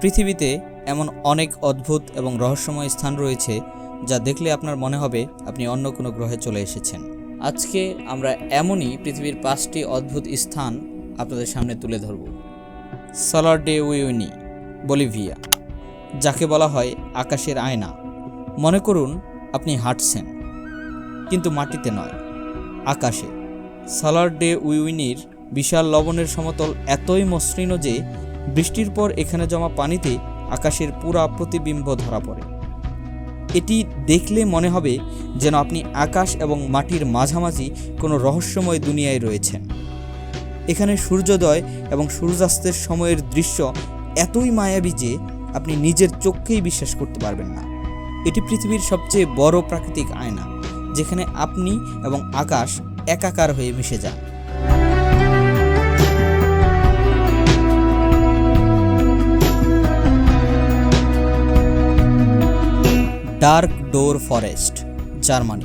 পৃথিবীতে এমন অনেক অদ্ভুত এবং রহস্যময় স্থান রয়েছে যা দেখলে আপনার মনে হবে আপনি অন্য কোনো গ্রহে চলে এসেছেন। আজকে আমরা এমনই পৃথিবীর পাঁচটি অদ্ভুত স্থান আপনাদের সামনে তুলে ধরব। সালার ডে উইউনি, বলিভিয়া, যাকে বলা হয় আকাশের আয়না। মনে করুন, আপনি হাঁটছেন, কিন্তু মাটিতে নয়, আকাশে। সালার ডে উইউনির বিশাল লবণের সমতল এতই মসৃণ যে বৃষ্টির পর এখানে জমা পানিতে আকাশের পুরা প্রতিবিম্ব ধরা পড়ে। এটি দেখলে মনে হবে যেন আপনি আকাশ এবং মাটির মাঝামাঝি কোনো রহস্যময় দুনিয়ায় রয়েছেন। এখানে সূর্যোদয় এবং সূর্যাস্তের সময়ের দৃশ্য এতই মায়াবী যে আপনি নিজের চোখকেই বিশ্বাস করতে পারবেন না। এটি পৃথিবীর সবচেয়ে বড় প্রাকৃতিক আয়না, যেখানে আপনি এবং আকাশ একাকার হয়ে মিশে যান। ডার্ক ডোর ফরেস্ট, জার্মানি,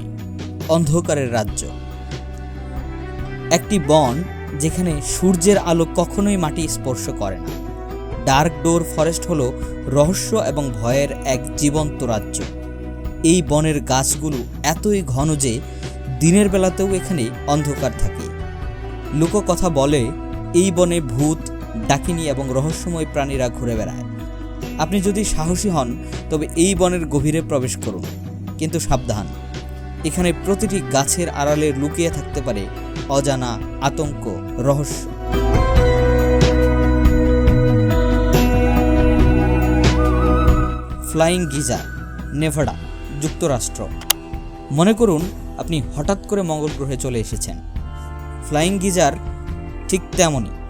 অন্ধকারের রাজ্য। একটি বন যেখানে সূর্যের আলো কখনোই মাটি স্পর্শ করে না। ডার্ক ডোর ফরেস্ট হলো রহস্য এবং ভয়ের এক জীবন্ত রাজ্য। এই বনের গাছগুলো এতই ঘন যে দিনের বেলাতেও এখানে অন্ধকার থাকে। লোককথা বলে, এই বনে ভূত, ডাকিনী এবং রহস্যময় প্রাণীরা ঘুরে বেড়ায়। আপনি যদি সাহসী হন, তবে এই বনের গভীরে প্রবেশ করুন। কিন্তু সাবধান। এখানে প্রতিটি গাছের আড়ালে লুকিয়ে থাকতে পারে অজানা আতঙ্ক, রহস্য। ফ্লাইং গিজার নেভাডা, যুক্তরাষ্ট্র। মনে করুন, আপনি হঠাৎ করে মঙ্গল গ্রহে চলে এসেছেন। ফ্লাইং গিজার ঠিক তেমনই।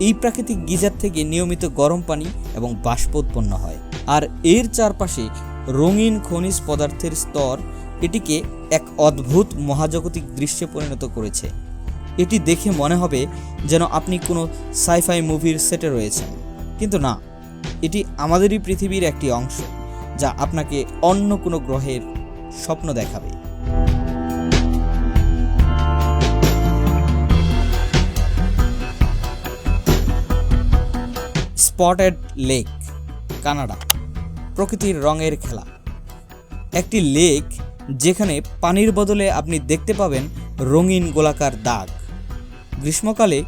এই প্রাকৃতিক গিজার থেকে নিয়মিত গরম পানি এবং বাষ্প উৎপন্ন হয়। আর এর চারপাশে রঙিন খনিজ পদার্থের স্তর এটিকে এক অদ্ভুত মহাজাগতিক দৃশ্যে পরিণত করেছে। এটি দেখে মনে হবে যেন আপনি কোনো সাইফাই মুভির সেটে রয়েছেন। কিন্তু না, এটি আমাদেরই পৃথিবীর একটি অংশ, যা আপনাকে অন্য কোনো গ্রহের স্বপ্ন দেখাবে। স্পটেড লেক, কানাডা, প্রকৃতির রঙের খেলা। একটি লেক যেখানে পানির বদলে আপনি দেখতে পাবেন রঙিন গোলাকার দাগ। গ্রীষ্মকালে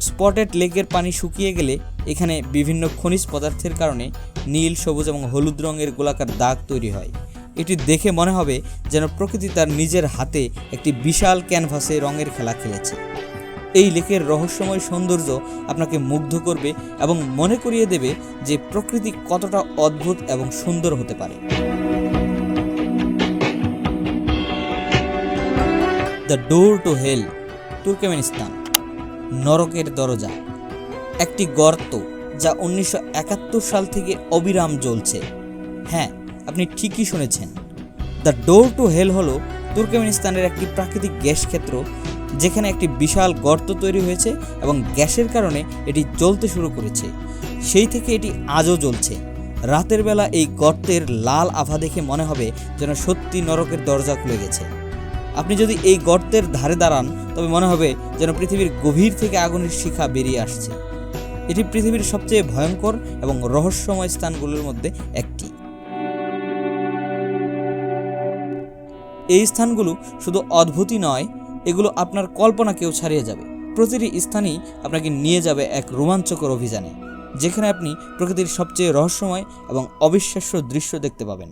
স্পটেড লেকের পানি শুকিয়ে গেলে এখানে বিভিন্ন খনিজ পদার্থের কারণে নীল, সবুজ এবং হলুদ রঙের গোলাকার দাগ তৈরি হয়। এটি দেখে মনে হবে যেন প্রকৃতি তার নিজের হাতে একটি বিশাল ক্যানভাসে রঙের খেলা খেলেছে। এই লেকের রহস্যময় সৌন্দর্য আপনাকে মুগ্ধ করবে এবং মনে করিয়ে দেবে যে প্রকৃতি কতটা অদ্ভুত এবং সুন্দর হতে পারে। The door to hell Turkmenistan নরকের দরজা। একটি গর্ত যা উনিশশো একাত্তর সাল থেকে অবিরাম জ্বলছে। হ্যাঁ আপনি ঠিকই শুনেছেন। দ্য ডোর টু হেল হলো তুর্কমেনিস্তানের একটি প্রাকৃতিক গ্যাস ক্ষেত্র যেখানে একটি বিশাল গর্ত তৈরি হয়েছে এবং গ্যাসের কারণে এটি জ্বলতে শুরু করেছে। সেই থেকে এটি আজও জ্বলছে। রাতের বেলা এই গর্তের লাল আভা দেখে মনে হবে যেন সত্যি নরকের দরজা খুলে গেছে। আপনি যদি এই গর্তের ধারে দাঁড়ান, তবে মনে হবে যেন পৃথিবীর গভীর থেকে আগুনের শিখা বেরিয়ে আসছে। এটি পৃথিবীর সবচেয়ে ভয়ঙ্কর এবং রহস্যময় স্থানগুলোর মধ্যে একটি। এই স্থানগুলো শুধু অদ্ভুতই নয় এগুলো আপনার কল্পনাকেও ছাড়িয়ে যাবে। প্রতিটি স্থানেই আপনাকে নিয়ে যাবে এক রোমাঞ্চকর অভিযানে, যেখানে আপনি প্রকৃতির সবচেয়ে রহস্যময় এবং অবিশ্বাস্য দৃশ্য দেখতে পাবেন।